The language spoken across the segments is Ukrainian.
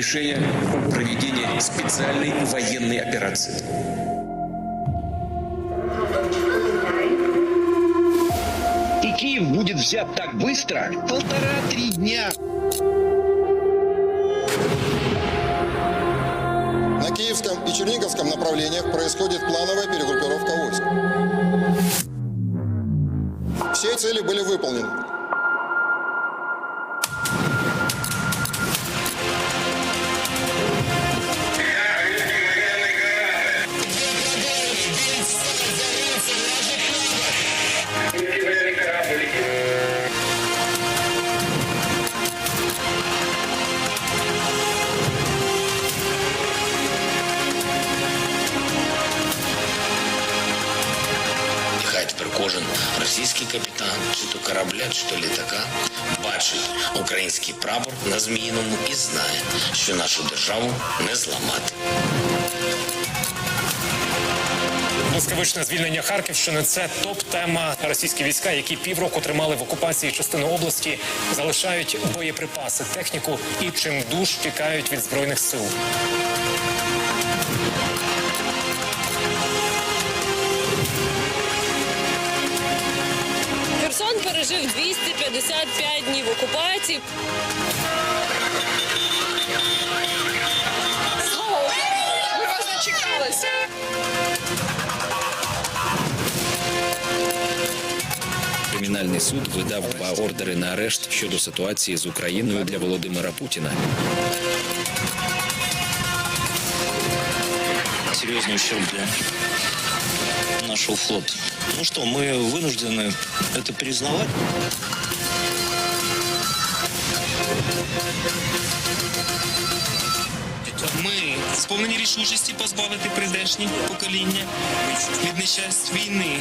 решение о проведении специальной военной операции. И Киев будет взят так быстро? Полтора-три дня. На Киевском и Черниговском направлениях происходит плановая перегруппировка войск. Все цели были выполнены. Кожен російський капітан, чи то корабля, чи то літака, бачить український прапор на зміїному і знає, що нашу державу не зламати. Блискавичне звільнення Харківщини це топ-тема. Російські війська, які півроку тримали в окупації частину області, залишають боєприпаси, техніку і чим душ тікають від збройних сил. Пережив 255 днів окупації. Ми вас дочекалися! Кримінальний суд видав два ордери на арешт щодо ситуації з Україною для Володимира Путіна. серьезный ущерб для нашего флота. Ну что, мы вынуждены это признавать. Ми сповнені рішучості позбавити прийдешні покоління від нещасть війни.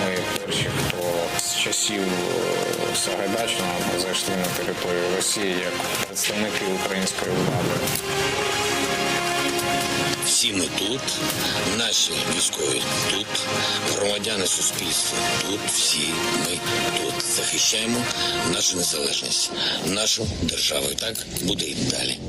Ми перші, хто з часів е, Сагайдачного зайшли на територію Росії як представники української влади. Ми тут, наші військові тут, громадяни суспільства тут, всі ми тут захищаємо нашу незалежність, нашу державу. І так буде і далі.